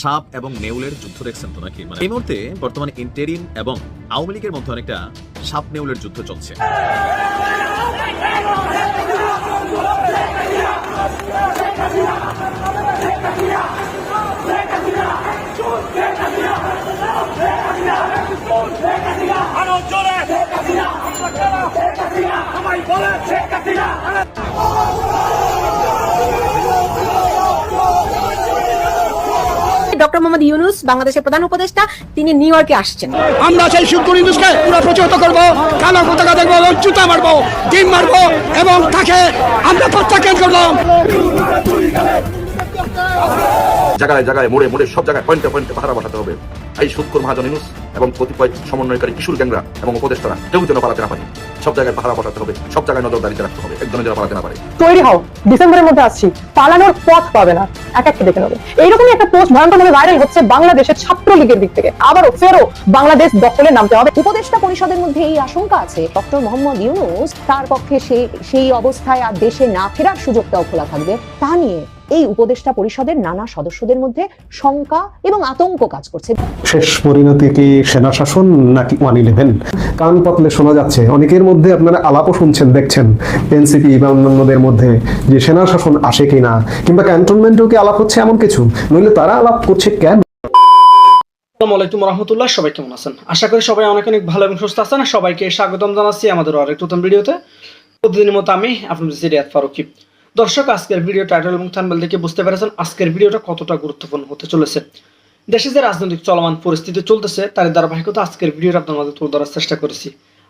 সাপ এবং নেউলের যুদ্ধ দেখছেন তো নাকি? মানে এই মুহূর্তে বর্তমানে ইন্টেরিম এবং আওয়ামী লীগের মধ্যে অনেকটা সাপ নেউলের যুদ্ধ চলছে। ডক্টর মোহাম্মদ ইউনুস বাংলাদেশের প্রধান উপদেষ্টা তিনি নিউ ইয়র্কে আসছেন। আমরা সেই শিবপুর ইউনুসকে পুরো প্রতিহত করব কালো পতাকা দেখব এবং জুতা মারবো ডিম মারবো এবং তাকে আমরা প্রত্যাখ্যান করব? জায়গায় জায়গায় মোড়ে মোড়ে সব জায়গায় পয়েন্টে পয়েন্টে পাহারা বসাতে হবে। এই সুৎকর মহাজন ইউনুস এবং কতিপয় সমন্বয়কারী কিশোর গ্যাংরা এবং উপদেষ্টারা কেউ যেন পালাতে না পারে। সব জায়গায় পাহারা বসাতে হবে সব জায়গায় নজরদারিতে রাখতে হবে একজনের যেন পালাতে না পারে। তৈরি হও ডিসেম্বরের মধ্যে আসছি পালানোর পথ পাবে না এক একটা দেখে নেবে। এইরকমই একটা পোস্ট ভয়ঙ্করভাবে ভাইরাল হচ্ছে বাংলাদেশের ছাত্রলীগের দিক থেকে। আবারও ফেরো বাংলাদেশ দখলে নামতে হবে। উপদেষ্টা পরিষদের মধ্যে এই আশঙ্কা আছে। ডক্টর মোহাম্মদ ইউনুস তার পক্ষে সেই সেই অবস্থায় আর দেশে না ফেরার সুযোগটাও খোলা থাকবে। তা নিয়ে এই উপদেষ্টা পরিষদের নানা সদস্যদের মধ্যে শঙ্কা এবং আতঙ্ক কাজ করছে। শেষ পরিণতি কি সেনা শাসন নাকি ওয়ান ইলেভেন? কান পাতলে শোনা যাচ্ছে, অনেকের মধ্যে আপনারা আলাপও শুনছেন, দেখছেন এনসিপি বা অন্যান্যদের মধ্যে যে সেনা শাসন আসে কিনা, কিংবা ক্যান্টনমেন্টেও কি আলাপ হচ্ছে এমন কিছু? নইলে তারা আলাপ করছে কেন? সবাই কেমন আছেন? আশা করি সবাই অনেক অনেক ভালো এবং সুস্থ আছেন। সবাইকে স্বাগতম জানাচ্ছি আমাদের আরেক ভিডিওতে। প্রতিদিনের মতো আমি আপনাদের সিরিয়াত ফারুকি। দর্শক, আজকের ভিডিও টাইটেল এবং দেখে বুঝতে পেরেছেন আজকের ভিডিওটা কতটা গুরুত্বপূর্ণ হতে চলেছে। দেশে যে রাজনৈতিক চলমান পরিস্থিতি চলতেছে তার ধারাবাহিকতা আজকের ভিডিওটা আপনার মাঝে তুলে ধরার চেষ্টা করেছি।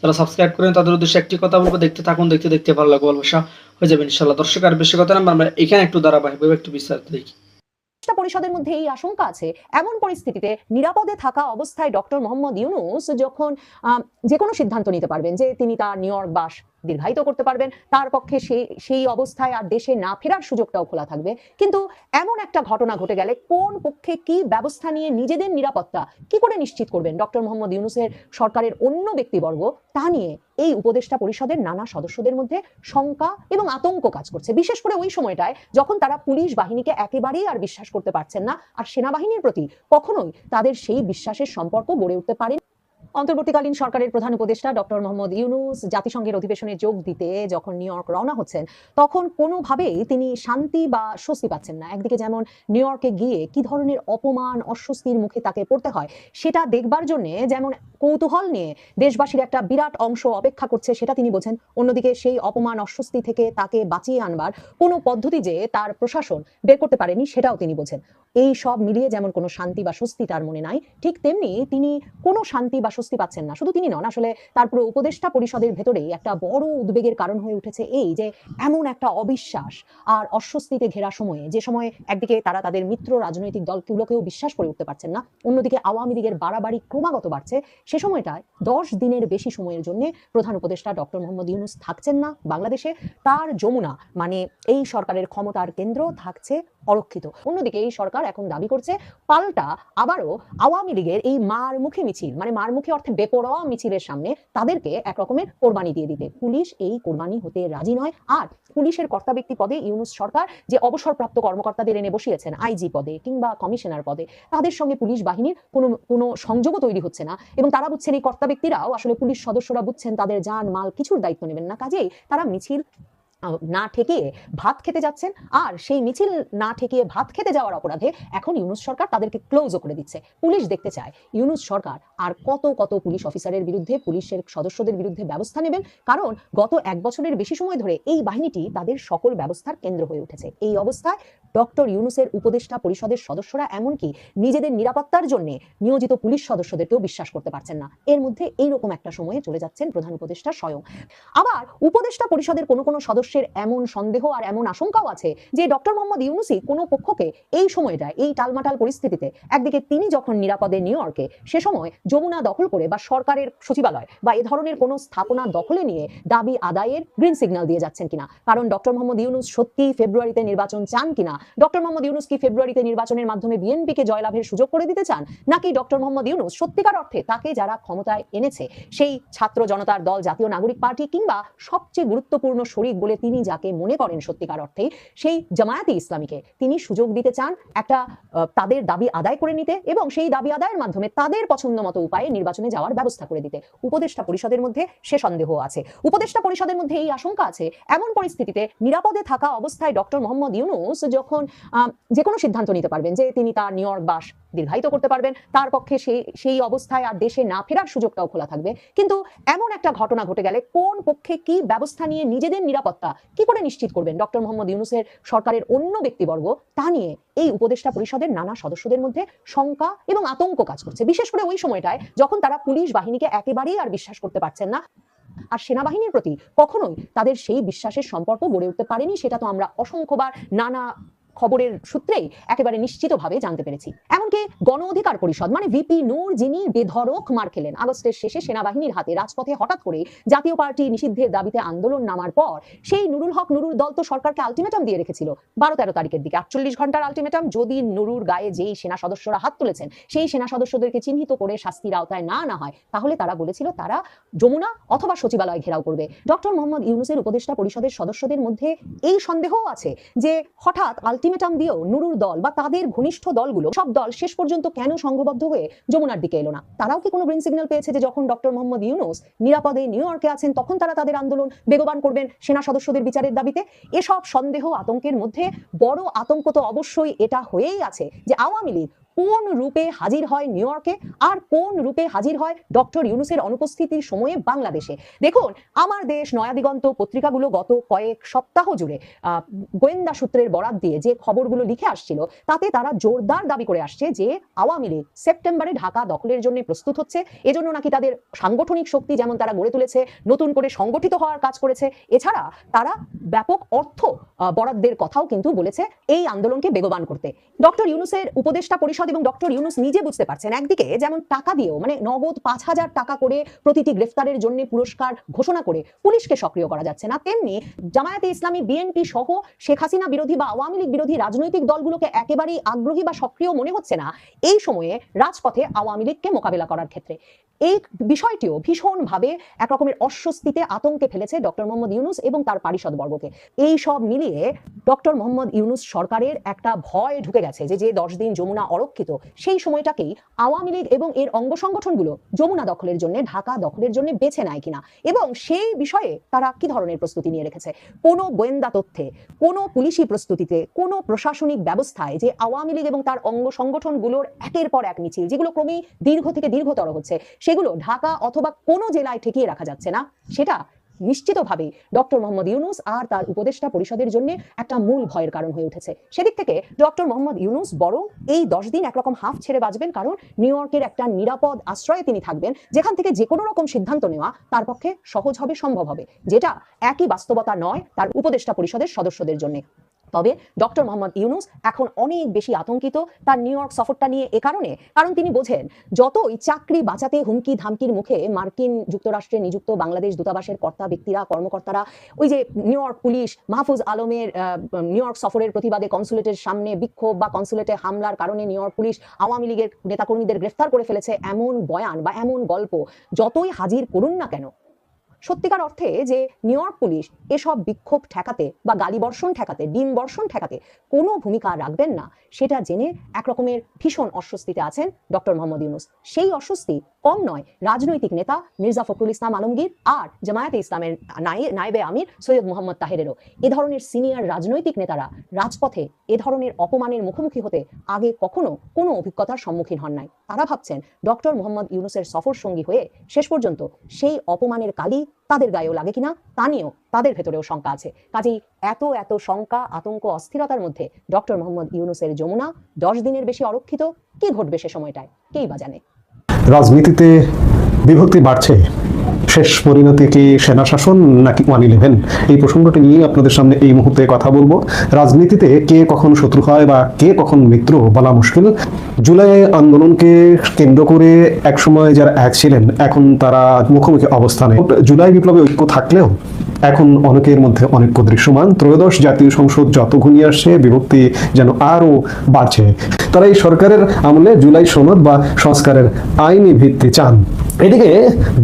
যারা সাবস্ক্রাইব করেন, তাদের উদ্দেশ্যে একটি কথা বলব, দেখতে থাকুন, দেখতে দেখতে ভালো লাগবে, ভালোবাসা হয়ে যাবে ইনশাল্লাহ দর্শক, আর বেশি কথা না, আমরা এখানে একটু ধারাবাহিকভাবে একটু বিস্তারিত দেখি। পরিষদের মধ্যে এই আশঙ্কা আছে, এমন পরিস্থিতিতে নিরাপদে থাকা অবস্থায় ডক্টর মোহাম্মদ ইউনুস যখন যে কোনো সিদ্ধান্ত নিতে পারবেন যে তিনি তার নিউ ইয়র্ক বাস দীর্ঘায়িত করতে পারবেন। তার পক্ষে সেই সেই অবস্থায় আর দেশে না ফেরার সুযোগটাও খোলা থাকবে। কিন্তু এমন একটা ঘটনা ঘটে গেলে কোন পক্ষে কি ব্যবস্থা নিয়ে নিজেদের নিরাপত্তা কি করে নিশ্চিত করবেন? ডক্টর মোহাম্মদ ইউনুসের সরকারের অন্য ব্যক্তিবর্গ, তা নিয়ে এই উপদেষ্টা পরিষদের নানা সদস্যদের মধ্যে শঙ্কা এবং আতঙ্ক কাজ করছে। বিশেষ করে ওই সময়টায় যখন তারা পুলিশ বাহিনীকে একেবারেই আর বিশ্বাস করতে পারছেন না, আর সেনাবাহিনীর প্রতি কখনোই তাদের সেই বিশ্বাসের সম্পর্ক গড়ে উঠতে পারে অন্তর্বর্তীকালীন সরকারের প্রধান উপদেষ্টা ডক্টর মোহাম্মদ ইউনুস জাতিসংঘের অধিবেশনে যোগ দিতে যখন নিউ ইয়র্ক রওনা হচ্ছেন, তখন কোনোভাবেই তিনি শান্তি বা স্বস্তি পাচ্ছেন না। একদিকে যেমন নিউ ইয়র্কে গিয়ে কি ধরনের অপমান, অস্বস্তির মুখে তাকে পড়তে হয়, সেটা দেখবার জন্যে যেমন কৌতূহল নিয়ে দেশবাসীর একটা বিরাট অংশ অপেক্ষা করছে, সেটা তিনি বোঝেন অন্যদিকে সেই অপমান, অস্বস্তি থেকে তাকে বাঁচিয়ে আনবার কোনো পদ্ধতি যে তার প্রশাসন বের করতে পারেনি, সেটাও তিনি বোঝেন এই সব মিলিয়ে যেমন কোনো শান্তি বা স্বস্তি তার মনে নাই, ঠিক তেমনি তিনি কোনো শান্তি বা স্বস্তি পাচ্ছেন না। শুধু তিনি নন, আসলে তার পুরো উপদেষ্টা পরিষদের ভেতরেই একটা বড় উদ্বেগের কারণ হয়ে উঠেছে এই যে এমন একটা অবিশ্বাস আর অস্বস্তিতে ঘেরা সময়ে। যে সময়ে একদিকে তারা তাদের মিত্র রাজনৈতিক দলগুলোকেও বিশ্বাস করে উঠতে পারছেন না, অন্যদিকে আওয়ামী লীগের বাড়াবাড়ি ক্রমাগত বাড়ছে। সে সময়টায় দশ দিনের বেশি সময়ের জন্য প্রধান উপদেষ্টা ডক্টর মোহাম্মদ ইউনুস থাকছেন না বাংলাদেশে। তার যমুনা মানে এই সরকারের ক্ষমতার কেন্দ্র থাকছে অরক্ষিত। অন্যদিকে এই সরকার এখন দাবি করছে, পাল্টা আবারও আওয়ামী লীগের এই মারমুখী মিছিল মানে মারমুখী অর্থে বেপরোয়া মিছিলের সামনে তাদেরকে এক রকমের কোরবানি দিয়ে দিতে। পুলিশ এই কোরবানি হতে রাজি নয়। আর পুলিশের কর্তা ব্যক্তি পদে ইউনুস সরকার যে অবসরপ্রাপ্ত কর্মকর্তাদের এনে বসিয়েছেন, আইজি পদে কিংবা কমিশনার পদে, তাদের সঙ্গে পুলিশ বাহিনীর কোনো কোনো সংযোগও তৈরি হচ্ছে না। এবং তারা বুঝছেন এই কর্তা ব্যক্তিরাও, আসলে পুলিশ সদস্যরা বুঝছেন তাদের যান মাল কিছুর দায়িত্ব নেবেন না। কাজেই তারা মিছিল না ঠেকিয়ে ভাত খেতে যাচ্ছেন। আর সেই মিছিল না ঠেকিয়ে ভাত খেতে যাওয়ার অপরাধে এখন ইউনুস সরকার তাদেরকে ক্লোজও করে দিচ্ছে। পুলিশ দেখতে চায়, ইউনুস সরকার আর কত কত পুলিশ অফিসারের বিরুদ্ধে, পুলিশের সদস্যদের বিরুদ্ধে ব্যবস্থা নেবেন? কারণ গত এক বছরের বেশি সময় ধরে এই বাহিনীটি তাদের সকল ব্যবস্থার কেন্দ্র হয়ে উঠেছে। এই অবস্থায় ডক্টর ইউনুসের উপদেষ্টা পরিষদের সদস্যরা এমনকি নিজেদের নিরাপত্তার জন্য নিয়োজিত পুলিশ সদস্যদেরকেও বিশ্বাস করতে পারছেন না। এর মধ্যে এইরকম একটা সময়ে চলে যাচ্ছেন প্রধান উপদেষ্টা স্বয়ং। আবার উপদেষ্টা পরিষদের কোনো কোনো সদস্য সদস্যের এমন সন্দেহ আর এমন আশঙ্কাও আছে যে ডক্টর মোহাম্মদ ইউনুসি কোনো পক্ষকে এই সময়টায় এই টালমাটাল পরিস্থিতিতে একদিকে তিনি যখন নিরাপদে নিউ ইয়র্কে, সে সময় যমুনা দখল করে বা সরকারের সচিবালয় বা এ ধরনের কোনো স্থাপনা দখলে নিয়ে দাবি আদায়ের গ্রিন সিগন্যাল দিয়ে যাচ্ছেন কিনা। কারণ ডক্টর মোহাম্মদ ইউনুস সত্যি ফেব্রুয়ারিতে নির্বাচন চান কিনা? ডক্টর মোহাম্মদ ইউনুস কি ফেব্রুয়ারিতে নির্বাচনের মাধ্যমে বিএনপিকে জয়লাভের সুযোগ করে দিতে চান? নাকি ডক্টর মোহাম্মদ ইউনুস সত্যিকার অর্থে তাকে যারা ক্ষমতায় এনেছে, সেই ছাত্র জনতার দল, জাতীয় নাগরিক পার্টি কিংবা সবচেয়ে গুরুত্বপূর্ণ শরিক বলে তিনি যাকে মনে করেন সত্যিকার অর্থে সেই জামায়াতে ইসলামীকে তিনি সুযোগ দিতে চান একটা তাদের দাবি আদায় করে নিতে এবং সেই দাবি আদায়ের মাধ্যমে তাদের পছন্দ মতো উপায়ে নির্বাচনে যাওয়ার ব্যবস্থা করে দিতে। উপদেষ্টা পরিষদের মধ্যে সে সন্দেহ আছে। উপদেষ্টা পরিষদের মধ্যে এই আশঙ্কা আছে, এমন পরিস্থিতিতে নিরাপদে থাকা অবস্থায় ডক্টর মোহাম্মদ ইউনুস যখন যে কোনো সিদ্ধান্ত নিতে পারবেন যে তিনি তার নিউ ইয়র্ক বাস দীর্ঘায়িত করতে পারবেন। তার পক্ষে সেই সেই অবস্থায় আর দেশে না ফেরার সুযোগটাও খোলা থাকবে। কিন্তু এমন একটা ঘটনা ঘটে গেলে কোন পক্ষে কি ব্যবস্থা নিয়ে নিজেদের নিরাপত্তা কি করে নিশ্চিত করবেন? ডক্টর মোহাম্মদ ইউনুসের সরকারের অন্য ব্যক্তিবর্গ, তা নিয়ে এই উপদেষ্টা পরিষদের নানা সদস্যদের মধ্যে শঙ্কা এবং আতঙ্ক কাজ করছে। বিশেষ করে ওই সময়টায় যখন তারা পুলিশ বাহিনীকে একেবারেই আর বিশ্বাস করতে পারছেন না। আর সেনাবাহিনীর প্রতি কখনোই তাদের সেই বিশ্বাসের সম্পর্ক গড়ে উঠতে পারেনি, সেটা তো আমরা অসংখ্যবার নানা খবরের সূত্রেই একেবারে নিশ্চিতভাবে জানতে পেরেছি। এমনকি গণ অধিকার পরিষদ মানে ভিপি নূর যিনি বেধরক মার খেলেন, আগস্টের শেষে সেনাবাহিনীর হাতে রাজপথে হঠাৎ করে জাতীয় পার্টি নিষিদ্ধের দাবিতে আন্দোলন নামার পর সেই নুরুল হক নুরুর দল তো সরকারকে আলটিমেটাম দিয়ে রেখেছিল। বারো তেরো তারিখের দিকে আটচল্লিশ ঘণ্টার আলটিমেটাম যদি নুরুর গায়ে যেই সেনা সদস্যরা হাত তুলেছেন, সেই সেনা সদস্যদেরকে চিহ্নিত করে শাস্তির আওতায় না না হয়, তাহলে তারা বলেছিল তারা যমুনা অথবা সচিবালয় ঘেরাও করবে। ডক্টর মোহাম্মদ ইউনুসের উপদেষ্টা পরিষদের সদস্যদের মধ্যে এই সন্দেহও আছে যে হঠাৎ আলটিমেটাম দিয়েও নুরুর দল বা তাদের ঘনিষ্ঠ দলগুলো সব দল শেষ পর্যন্ত কেন সংঘবদ্ধ হয়ে যমুনার দিকে এলো না? তারাও কি কোনো গ্রিন সিগন্যাল পেয়েছে যে যখন ডক্টর মোহাম্মদ ইউনুস নিরাপদে নিউ ইয়র্কে আছেন, তখন তারা তাদের আন্দোলন বেগবান করবেন সেনা সদস্যদের বিচারের দাবিতে? এসব সন্দেহ আতঙ্কের মধ্যে বড় আতঙ্ক তো অবশ্যই এটা হয়েই আছে যে আওয়ামী লীগ কোন রূপে হাজির হয় নিউ ইয়র্কে আর কোন রূপে হাজির হয় ডক্টর ইউনুসের অনুপস্থিতির সময়ে বাংলাদেশে? দেখুন, আমার দেশ নয়াদিগন্ত পত্রিকাগুলো গত কয়েক সপ্তাহ জুড়ে গোয়েন্দা সূত্রের বরাত দিয়ে যে খবরগুলো লিখে আসছিল, তাতে তারা জোরদার দাবি করে আসছে যে আওয়ামী লীগ সেপ্টেম্বরে ঢাকা দখলের জন্য প্রস্তুত হচ্ছে, এজন্য নাকি তাদের সাংগঠনিক শক্তি যেমন তারা গড়ে তুলেছে, নতুন করে সংগঠিত হওয়ার কাজ করেছে। এছাড়া তারা ব্যাপক অর্থ বরাদ্দের কথাও কিন্তু বলেছে এই আন্দোলনকে বেগবান করতে। ডক্টর ইউনুসের উপদেষ্টা পরিষদ এবং ডক্টর ইউনুস নিজে বুঝতে পারছেন। একদিকে যেমন টাকা দিয়েও মানে নগদ পাঁচ হাজার টাকা করে প্রতিটি গ্রেফতারের জন্য পুরস্কার ঘোষণা করে পুলিশকে সক্রিয় করা যাচ্ছে না, তেমনি জামায়াতে ইসলামী বিএনপি সহ শেখ হাসিনা বিরোধী বা আওয়ামী লীগ বিরোধী রাজনৈতিক দলগুলোকে একেবারেই আগ্রহী বা সক্রিয় মনে হচ্ছে না, এই সময়ে রাজপথে আওয়ামী লীগকে মোকাবিলা করার ক্ষেত্রে। এই বিষয়টিও ভীষণভাবে এক রকমের অস্বস্তিতে আতঙ্কে ফেলেছে ডক্টর মোহাম্মদ ইউনুস এবং তার পারিষদ বর্গকে। এই সব মিলিয়ে ডক্টর মোহাম্মদ ইউনুস সরকারের একটা ভয় ঢুকে গেছে যে যে দশ দিন যমুনা অরক্ষিত সেই সময়টাকেই আওয়ামী লীগ এবং এর অঙ্গ সংগঠনগুলো যমুনা দখলের জন্য, ঢাকা দখলের জন্য বেছে নেয় কিনা এবং সেই বিষয়ে তারা কি ধরনের প্রস্তুতি নিয়ে রেখেছে? কোনো গোয়েন্দা তথ্যে, কোনো পুলিশি প্রস্তুতিতে, কোনো প্রশাসনিক ব্যবস্থায় যে আওয়ামী লীগ এবং তার অঙ্গ সংগঠনগুলোর একের পর এক মিছিল, যেগুলো ক্রমেই দীর্ঘ থেকে দীর্ঘতর হচ্ছে, সেগুলো ঢাকা অথবা কোনো জেলায় ঠেকিয়ে রাখা যাচ্ছে না, সেটা নিশ্চিতভাবে ডক্টর মোহাম্মদ ইউনুস আর তার উপদেষ্টা পরিষদের জন্য একটা মূল ভয়ের কারণ হয়ে উঠেছে। সেদিক থেকে ডক্টর মোহাম্মদ ইউনুস বরং এই দশ দিন একরকম হাফ ছেড়ে বাঁচবেন কারণ নিউ ইয়র্কের একটা নিরাপদ আশ্রয়ে তিনি থাকবেন, যেখান থেকে যে কোনো রকম সিদ্ধান্ত নেওয়া তার পক্ষে সহজ হবে, সম্ভব হবে, যেটা একই বাস্তবতা নয় তার উপদেষ্টা পরিষদের সদস্যদের জন্য। তবে ডক্টর মোহাম্মদ ইউনুস এখন অনেক বেশি আতঙ্কিত তার নিউ ইয়র্ক সফরটা নিয়ে এ কারণে। কারণ তিনি বোঝেন, যতই চাকরি বাঁচাতে হুমকি ধামকির মুখে মার্কিন যুক্তরাষ্ট্রে নিযুক্ত বাংলাদেশ দূতাবাসের কর্তা, ব্যক্তিরা, কর্মকর্তারা, ওই যে নিউ ইয়র্ক পুলিশ, মাহফুজ আলমের নিউ ইয়র্ক সফরের প্রতিবাদে কনসুলেটের সামনে বিক্ষোভ বা কনসুলেটে হামলার কারণে নিউ ইয়র্ক পুলিশ আওয়ামী লীগের নেতাকর্মীদের গ্রেফতার করে ফেলেছে, এমন বয়ান বা এমন গল্প, যতই হাজির করুন না কেন সত্যিকার অর্থে যে নিউ ইয়র্ক পুলিশ এসব বিক্ষোভ ঠেকাতে বা গালি বর্ষণ ঠেকাতে ডিম বর্ষণ ঠেকাতে কোনো ভূমিকা রাখবেন না। সেটা জেনে একরকমের ভীষণ অস্বস্তিতে আছেন ডক্টর মোহাম্মদ ইউনুস। সেই অস্বস্তি কম নয়, রাজনৈতিক নেতা মির্জা ফখরুল ইসলাম আলমগীর আর জামায়াতে ইসলামের নায়েবে আমির সৈয়দ মোহাম্মদ তাহেরেরও। এ ধরনের সিনিয়র রাজনৈতিক নেতারা রাজপথে এ ধরনের অপমানের মুখোমুখি হতে আগে কখনো কোনো অভিজ্ঞতার সম্মুখীন হন নাই। তারা ভাবছেন ডক্টর মোহাম্মদ ইউনুসের সফর সঙ্গী হয়ে শেষ পর্যন্ত সেই অপমানের কালি তাদের গায়েও লাগে কিনা তা নিয়েও তাদের ভেতরেও শঙ্কা আছে। কাজেই এত এত শঙ্কা, আতঙ্ক, অস্থিরতার মধ্যে ডক্টর মোহাম্মদ ইউনুসের যমুনা দশ দিনের বেশি অরক্ষিত, কি ঘটবে সে সময়টায়? কেই বা জানে? রাজনীতিতে বিভক্তি বাড়ছে। শেষ পরিণতি কি সেনা শাসন নাকি ওয়ান ইলেভেন? এই প্রসঙ্গটি নিয়ে আপনাদের সামনে এই মুহূর্তে কথা বলব। রাজনীতিতে কে কখন শত্রু হয় বা কে কখন মিত্র বলা মুশকিল? জুলাই আন্দোলনকে কেন্দ্র করে একসময় যারা এক ছিলেন, এখন তারা মুখোমুখি অবস্থানে। জুলাই বিপ্লবে ঐক্য থাকলেও এখন অনেকের মধ্যে অনেক দৃশ্যমান। ত্রয়োদশ জাতীয় সংসদ যত ঘনিয়ে আসছে, বিভক্তি যেন আরও বাড়ছে। তারা এই সরকারের আমলে জুলাই সনদ বা সংস্কারের আইনি ভিত্তি চান। এদিকে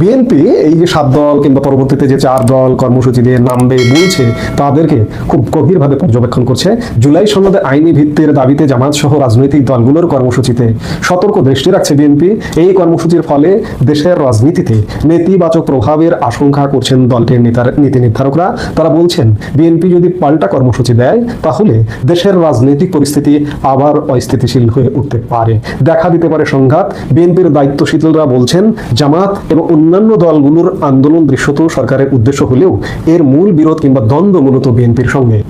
বিএনপি এই যে সাত দল কিংবা পরবর্তীতে যে চার দল কর্মসূচি দিয়ে নামবে বলছে তাদেরকে খুব গভীরভাবে পর্যবেক্ষণ করছে। জুলাই সনদে আইনি ভিত্তির দাবিতে জামাত সহ রাজনৈতিক দলগুলোর কর্মসূচিতে সতর্ক দৃষ্টি রাখছে বিএনপি এই কর্মসূচির ফলে দেশের রাজনীতিতে নেতিবাচক প্রভাবের আশঙ্কা করছেন দলটির নীতি নির্ধারকরা। তারা বলছেন বিএনপি যদি পাল্টা কর্মসূচি দেয়, তাহলে দেশের রাজনৈতিক পরিস্থিতি আবার অস্থিতিশীল হয়ে উঠতে পারে। দেখা দিতে পারে সংঘাত। বিএনপির দায়িত্বশীলরা বলছেন, জামাত এবং অন্যান্য দলগুলোর আন্দোলন দৃশ্যত সরকারের উদ্দেশ্য হলেও এর মূল বিরোধ কিংবা দ্বন্দ্ব মূলত বিএনপির সঙ্গে।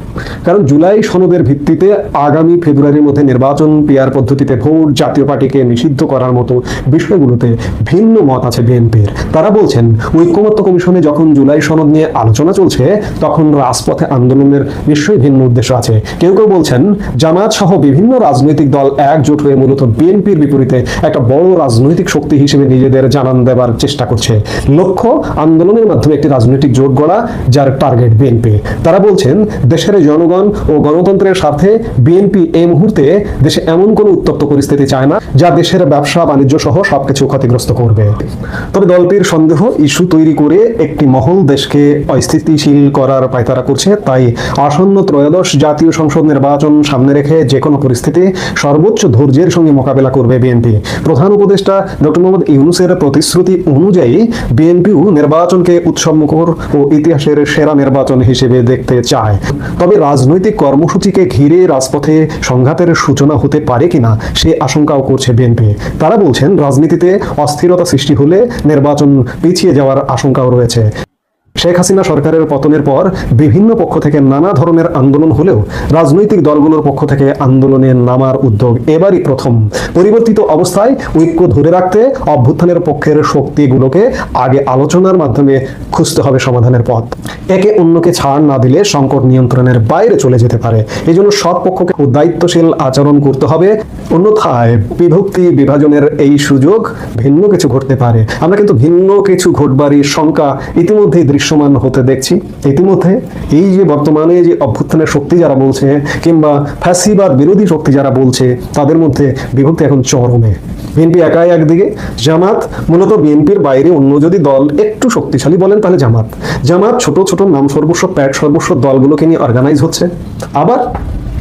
কারণ জুলাই সনদের ভিত্তিতে আগামী ফেব্রুয়ারির মধ্যে নির্বাচন পিয়ার পদ্ধতিতে ভোট, জাতীয় পার্টিকে নিষিদ্ধ করার মতো বিষয়গুলোতে ভিন্ন মত আছে বিএনপির। তারা বলছেন, ঐক্যমত্য কমিশনে যখন জুলাই সনদ নিয়ে আলোচনা চলছে, তখন রাজপথে আন্দোলনের নিশ্চয়ই ভিন্ন উদ্দেশ্য আছে। কেউ কেউ বলছেন জামাত সহ বিভিন্ন রাজনৈতিক দল একজোট হয়ে মূলত বিএনপির বিপরীতে একটা বড় রাজনৈতিক শক্তি হিসেবে নিজেদের জানান দেবার চেষ্টা করছে। লক্ষ্য, আন্দোলনের মাধ্যমে একটি রাজনৈতিক জোট গড়া, যার টার্গেট বিএনপি। তারা বলছেন, দেশের জনগণ ও গণতন্ত্রের স্বার্থে বিএনপি এই মুহূর্তে দেশে এমন কোনো উত্তপ্ত পরিস্থিতি চায় না, যা দেশের ব্যবসা, বাণিজ্য সহ সবকিছু ক্ষতিগ্রস্ত করবে। তবে দলটির সন্দেহ, ইস্যু তৈরি করে একটি মহল দেশকে অস্থিতিশীল করার পায়তারা করছে, তাই আসন্ন ত্রয়োদশ জাতীয় সংসদ নির্বাচন সামনে রেখে যে কোনো পরিস্থিতি সর্বোচ্চ ধৈর্যের সঙ্গে মোকাবেলা করবে বিএনপি। প্রধান উপদেষ্টা ডক্টর মোহাম্মদ ইউনুসের প্রতিশ্রুতি অনুযায়ী বিএনপিও নির্বাচনকে উৎসবমুখর ও ইতিহাসের সেরা নির্বাচন হিসেবে দেখতে চায়। তবে রাজনৈতিক কর্মসূচিকে ঘিরে রাজপথে সংঘাতের সূচনা হতে পারে কিনা সে আশঙ্কাও করছে বিএনপি। তারা বলছেন, রাজনীতিতে অস্থিরতা সৃষ্টি হলে নির্বাচন পিছিয়ে যাওয়ার আশঙ্কাও রয়েছে। শেখ হাসিনা সরকারের পতনের পর বিভিন্ন পক্ষ থেকে নানা ধরনের আন্দোলন হলেও রাজনৈতিক দলগুলোর পক্ষ থেকে আন্দোলনে নামার উদ্যোগ এবারই প্রথম। পরিবর্তিত অবস্থায় ঐক্য ধরে রাখতে অভ্যুত্থানের পক্ষের শক্তিগুলোকে আগে আলোচনার মাধ্যমে খুঁজতে হবে সমাধানের পথ। একে অন্যকে ছাড় না দিলে সংকট নিয়ন্ত্রণের বাইরে চলে যেতে পারে। এই জন্য সব পক্ষকে দায়িত্বশীল আচরণ করতে হবে। অন্যথায় বিভক্তি বিভাজনের এই সুযোগ ভিন্ন কিছু ঘটতে পারে। আমরা কিন্তু ভিন্ন কিছু ঘটবারই শঙ্কা ইতিমধ্যেই দৃশ্যমান হতে দেখছি। ইতিমধ্যে এই যে বর্তমানে যে অভ্যুত্থানের শক্তি যারা বলছে, কিংবা ফ্যাসিবাদ বিরোধী শক্তি যারা বলছে, তাদের মধ্যে বিভক্তি এখন চরমে। বিএনপি একাই একদিকে, জামাত মূলত বিএনপির বাইরে অন্য যদি দল একটু শক্তিশালী বলেন, তাহলে জামাত। জামাত ছোট ছোট নাম সর্বস্ব, প্যাট সর্বস্ব দলগুলোকে নিয়ে অর্গানাইজ হচ্ছে। আবার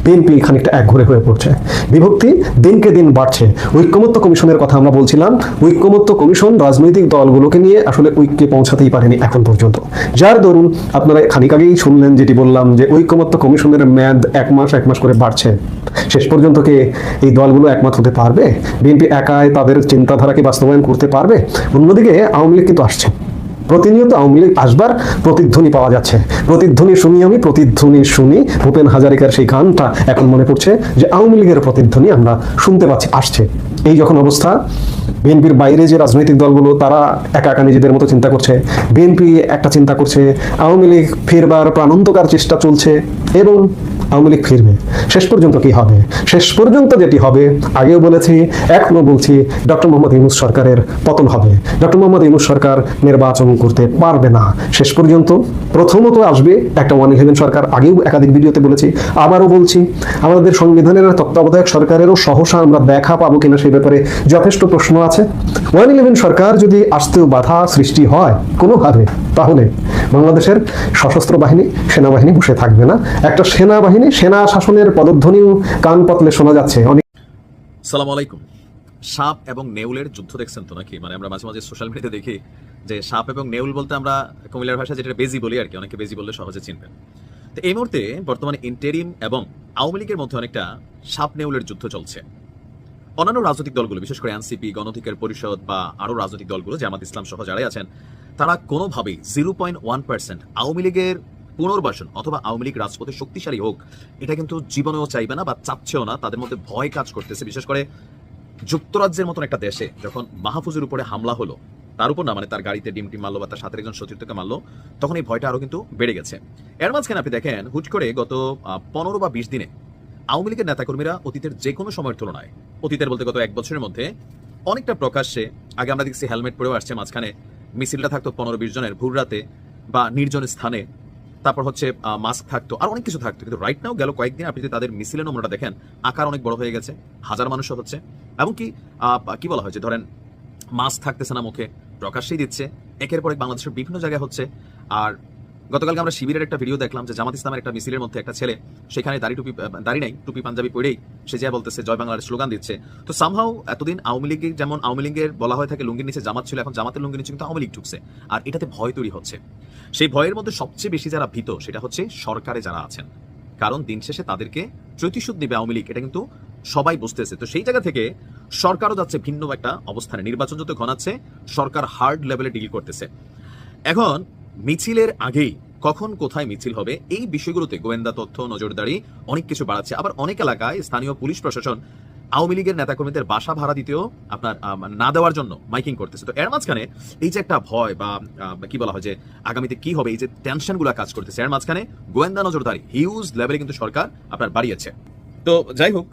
বিএনপি খানিকটা একঘরে হয়ে পড়ছে। বিভক্তি দিনকে দিন বাড়ছে। ঐক্যমত্য কমিশনের কথা আমরা বলছিলাম। ঐক্যমত্য কমিশন রাজনৈতিক দলগুলোকে নিয়ে আসলে ঐক্যে পৌঁছাতেই পারেনি এখন পর্যন্ত। যার দরুন আপনারা খানিক আগেই শুনলেন যেটি বললাম যে ঐক্যমত্য কমিশনের মেয়াদ এক মাস এক মাস করে বাড়ছে। শেষ পর্যন্ত কে এই দলগুলো একমত হতে পারবে? বিএনপি একাই তাদের চিন্তাধারাকে বাস্তবায়ন করতে পারবে? অন্যদিকে আওয়ামী লীগ কিন্তু আসছে। প্রতিনিয়ত আওয়ামী লীগ আসবার প্রতিধ্বনি পাওয়া যাচ্ছে। প্রতিধ্বনি শুনি আমি, প্রতিধ্বনি শুনি ভূপেন হাজারিকার সেই গানটা এখন মনে পড়ছে যে আওয়ামী লীগের প্রতিধ্বনি আমরা শুনতে পাচ্ছি, আসছে। এই যখন অবস্থা, বিএনপির বাইরে যে রাজনৈতিক দলগুলো, তারা একা একা নিজেদের মতো চিন্তা করছে। বিএনপি একটা চিন্তা করছে, আওয়ামী লীগ ফেরবার প্রাণন্তকার চেষ্টা চলছে এবং আওয়ামী লীগ ফিরবে। শেষ পর্যন্ত কি হবে? শেষ পর্যন্ত যেটি হবে, আগেও বলেছি এখনও বলছি, ডক্টর মোহাম্মদ ইউনুস সরকারের পতন হবে। ডক্টর মোহাম্মদ ইউনুস সরকার নির্বাচন করতে পারবে না। শেষ পর্যন্ত প্রথমত আসবে একটা ওয়ান ইলেভেন সরকার, আগেও একাধিক ভিডিওতে বলেছি, আবারও বলছি, আমাদের সংবিধানের তত্ত্বাবধায়ক সরকারেরও সহসা আমরা দেখা পাবো কিনা সেই ব্যাপারে যথেষ্ট প্রশ্ন আছে। ওয়ান ইলেভেন সরকার যদি আসতেও বাধা সৃষ্টি হয় কোনোভাবে, তাহলে বাংলাদেশের সশস্ত্র বাহিনী, সেনাবাহিনী বসে থাকবে না। একটা সেনাবাহিনী, সেনা শাসনের পদধ্বনিও কান পাতলে শোনা যাচ্ছে। অনেক সালাম আলাইকুম। সাপ এবং নেউলের যুদ্ধ দেখছেন তো নাকি? মানে আমরা মাঝে মাঝে সোশ্যাল মিডিয়াতে দেখি যে সাপ এবং নেউল বলতে আমরা কুমিল্লার ভাষায় যেটা বেজি বলি আর কি, অনেকে বেজি বললে সহজে চিনবেন। তো এই মুহূর্তে বর্তমানে ইন্টেরিম এবং আওয়ামী লীগের মধ্যে অনেকটা সাপ নেউলের যুদ্ধ চলছে। অন্যান্য রাজনৈতিক দলগুলো, বিশেষ করে এনসিপি গণধিকার পরিষদ বা আরও রাজনৈতিক দলগুলো, জামাত ইসলাম সহ যারাই আছেন তারা কোনোভাবেই zero point one percent Awami লীগের পুনর্বাসন অথবা আওয়ামী লীগ রাজপথে শক্তিশালী হোক, এটা কিন্তু জীবনেও চাইবে না বা চাচ্ছেও না, তাদের মধ্যে ভয় কাজ করতেছে। বিশেষ করে যুক্তরাজ্যের মতন একটা দেশে যখন মাহফুজের উপরে হামলা হলো, তার উপর না মানে তার গাড়িতে ডিম টিম মারলো বা তার সাথে একজন সতীর্থকে মারলো, তখন এই ভয়টা আরও কিন্তু বেড়ে গেছে। এর মাঝখানে আপনি দেখেন, হুট করে গত পনেরো বা বিশ দিনে আওয়ামী লীগের নেতাকর্মীরা অতীতের যে কোনো সময়ের তুলনায়, অতীতের বলতে গত এক বছরের মধ্যে অনেকটা প্রকাশ্যে, আগে আমরা দেখছি হেলমেট পরেও আসছে মাঝখানে মিছিলটা থাকতো পনেরো বিশ জনের ভোর রাতে বা নির্জন স্থানে। তারপর হচ্ছে মাস্ক থাকতো, আর অনেক কিছু থাকতো। কিন্তু রাইট নাও গেল কয়েকদিন, আপনি যদি তাদের মিছিলের নমুনাটা দেখেন, আকার অনেক বড় হয়ে গেছে, হাজার মানুষ হচ্ছে। এমনকি কি বলা হয় যে ধরেন, মাস্ক থাকতেছে না মুখে, প্রকাশ্যেই দিচ্ছে। একের পর এক বাংলাদেশের বিভিন্ন জায়গায় হচ্ছে, আর গতকালকে আমরা শিবিরের একটা ভিডিও দেখলাম যে জামাত ইসলামের একটা মিছিলের মধ্যে একটা ছেলে, সেখানে দাড়ি টুপি দাড়ি নাই, টুপি পাঞ্জাবি পরেই সে যা বলতেছে, জয় বাংলার স্লোগান দিচ্ছে। তো সামহাও এতদিন আওয়ামী লীগের, যেমন আওয়ামী লীগের বলা হয়ে থাকে লুঙ্গির নিচে জামাত ছিল, এখন জামাতের লুঙ্গির নিচে কিন্তু আওয়ামী লীগ ঢুকছে। আর এটাতে ভয় তৈরি হচ্ছে। সেই ভয়ের মধ্যে সবচেয়ে বেশি যারা ভীত, সেটা হচ্ছে সরকারে যারা আছেন। কারণ দিন শেষে তাদেরকে প্রতিশোধ নেবে আওয়ামী লীগ, এটা কিন্তু সবাই বুঝতেছে। তো সেই জায়গা থেকে সরকারও যাচ্ছে ভিন্ন একটা অবস্থানে। নির্বাচন যত ঘনাচ্ছে, সরকার হার্ড লেভেলে ডিল করতেছে। এখন মিছিলের আগেই কখন কোথায় মিছিল হবে, এই বিষয়গুলোতে গোয়েন্দা তথ্য, নজরদারি, অনেক কিছু বাড়াচ্ছে। আবার অনেক এলাকায় স্থানীয় পুলিশ প্রশাসন, আওয়ামী লীগের নেতাকর্মীদের বাসা ভাড়া দিতেও আপনার না দেওয়ার জন্য মাইকিং করতেছে। তো এর মাঝখানে এই যে একটা ভয় বা কি বলা হয় যে আগামীতে কি হবে, এই যে টেনশনগুলো কাজ করতেছে, এর মাঝখানে গোয়েন্দা নজরদারি, হিউজ লেভেলে কিন্তু সরকার আপনার বাড়িয়েছে। তো যাই হোক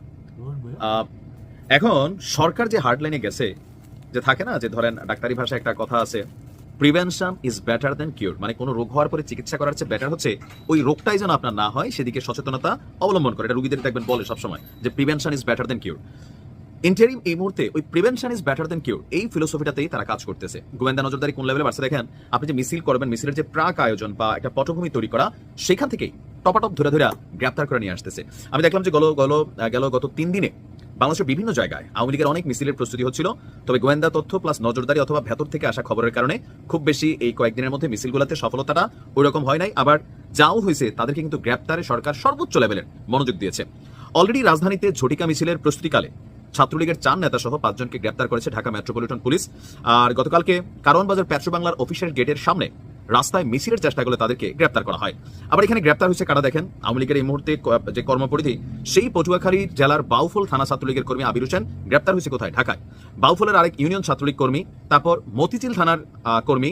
এখন সরকার যে হার্ডলাইনে গেছে, যে থাকে না, যে ধরেন ডাক্তারি ভাষায় একটা কথা আছে prevention is better than cure মানে কোনো রোগ হওয়ার পরে চিকিৎসা করার চেয়ে বেটার হচ্ছে ওই রোগটাই যেন আপনার না হয়, সেদিকে সচেতনতা অবলম্বন করে। এটা রুগীদের দেখবেন বলে সবসময় যে prevention is better than cure interim এই মুহূর্তে ওই prevention is better than cure এই ফিলোসফিটাতেই তারা কাজ করতেছে। গোয়েন্দা নজরদারি কোন লেভেলে বাড়ছে দেখেন, আপনি যে মিছিল করবেন, মিছিলের যে প্রাক আয়োজন বা একটা পটভূমি তৈরি করা, সেখান থেকেই টপাটপ ধরে ধরে গ্রেপ্তার করে নিয়ে আসতেছে। আমি দেখলাম যে গল গল, গেল, গত তিন দিনে বাংলাদেশের বিভিন্ন জায়গায় আওয়ামী লীগের অনেক মিছিলের প্রস্তুতি হচ্ছিল, তবে গোয়েন্দা তথ্য প্লাস নজরদারি অথবা ভেতর থেকে আসা খবরের কারণে খুব বেশি এই কয়েকদিনের মধ্যে মিছিলগুলোতে সফলতাটা ওই রকম হয় নাই। আবার যাও হয়েছে, তাদেরকে কিন্তু গ্রেপ্তারে সরকার সর্বোচ্চ লেভেলের মনোযোগ দিয়েছে। অলরেডি রাজধানীতে ঝটিকা মিছিলের প্রস্তুতিকালে ছাত্রলীগের চার নেতা সহ পাঁচজনকে গ্রেপ্তার করেছে ঢাকা মেট্রোপলিটন পুলিশ। আর গতকালকে কারণ বাজার পেট্রো বাংলার অফিসের গেটের সামনে রাস্তায় মিছিলের চেষ্টা করলে তাদেরকে গ্রেপ্তার করা হয়। আবার এখানে গ্রেপ্তার হয়েছে কারা দেখেন? আওয়ামী লীগের এই মুহূর্তে যে কর্মপরিধি, সেই পটুয়াখালী জেলার বাউফল থানা ছাত্রলীগের কর্মী আবির হোসেন গ্রেপ্তার হয়েছে কোথায়? ঢাকায়। বাউফলের আরেক ইউনিয়ন ছাত্রলীগ কর্মী, তারপর মতিঝিল থানার কর্মী।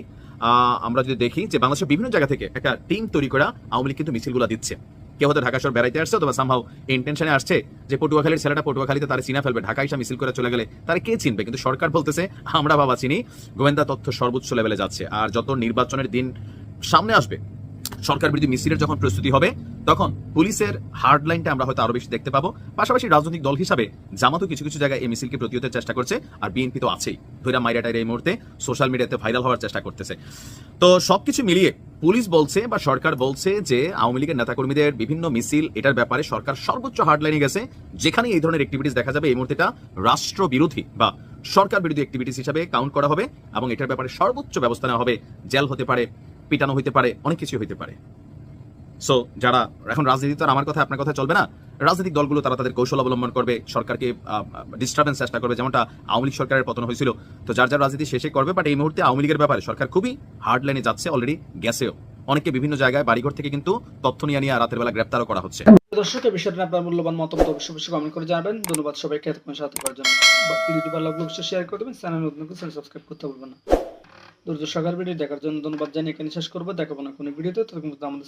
আমরা যদি দেখি যে বাংলাদেশের বিভিন্ন জায়গা থেকে একটা টিম তৈরি করা আওয়ামী লীগ কিন্তু মিছিলগুলো দিচ্ছে। কেউ হয়তো ঢাকা শহর বেড়াইতে আসছে অথবা সামহাও ইন্টেনশনে আসছে যে পটুয়াখালীর ছেলেটা পটুয়াখালীতে তারা চিনা ফেলবে ঢাকা এসে মিছিল করে চলে গেলে তারা কে চিনবে? কিন্তু সরকার বলতেছে, আমরা বাবা চিনি। গোয়েন্দা তথ্য সর্বোচ্চ লেভেলে যাচ্ছে। আর যত নির্বাচনের দিন সামনে আসবে, সরকার বিরোধী মিছিলের যখন প্রস্তুতি হবে তখন পুলিশের হার্ড লাইনটা আমরা হয়তো আরও বেশি দেখতে পাবো। পাশাপাশি রাজনৈতিক দল হিসাবে জামাতও কিছু কিছু জায়গায় এই মিছিলকে প্রতিহতের চেষ্টা করছে আর বিএনপি তো আছেই। ধৈরা মাইরা টাইরা এই মুহূর্তে সোশ্যাল মিডিয়াতে ভাইরাল হওয়ার চেষ্টা করতেছে। তো সবকিছু মিলিয়ে পুলিশ বলছে বা সরকার বলছে যে আওয়ামী লীগের নেতাকর্মীদের বিভিন্ন মিছিল, এটার ব্যাপারে সরকার সর্বোচ্চ হার্ড লাইনে গেছে। যেখানে এই ধরনের অ্যাক্টিভিটিস দেখা যাবে, এই মুহূর্তে এটা রাষ্ট্র বিরোধী বা সরকার বিরোধী অ্যাক্টিভিটিস হিসাবে কাউন্ট করা হবে এবং এটার ব্যাপারে সর্বোচ্চ ব্যবস্থা নেওয়া হবে। জেল হতে পারে, পিটানো হতে পারে, অনেক কিছু হতে পারে। সো যারা এখন রাজনীতি তো আমার কথা, আপনার কথা চলবে না, রাজনৈতিক দলগুলো তারা তাদের কৌশল অবলম্বন করবে, সরকারকে ডিস্টার্বেন্স চেষ্টা করবে, যেমনটা আওয়ামী লীগ সরকারের পতন হয়েছিল। তো যার যার রাজনীতি শেষে করবে বাট এই মুহূর্তে আওয়ামী লীগের ব্যাপারে সরকার খুবই হার্ড লাইনে যাচ্ছে অলরেডি গেছেও। অনেকে বিভিন্ন জায়গায় বাড়িঘর থেকে কিন্তু তথ্য নিয়ে নিয়ে রাতের বেলা গ্রেপ্তারও করা হচ্ছে। দর্শক এই বিষয়টা আপনার মূল্যবান মতামত অবশ্যই অবশ্যই কমেন্ট করে জানাবেন। ধন্যবাদ সবাইকে এতক্ষণ সাথে করার জন্য। ভিডিওটি ভালো লাগলে অবশ্যই শেয়ার করে দেবেন। চ্যানেল নতুন চ্যানেল সাবস্ক্রাইব করতে ভুলবেন না। দ্রুত সকাল ভিডিও দেখার জন্য ধন্যবাদ জানিয়ে এখানে শেষ করব। দেখাবো না কোনো ভিডিওতে তখন আমাদের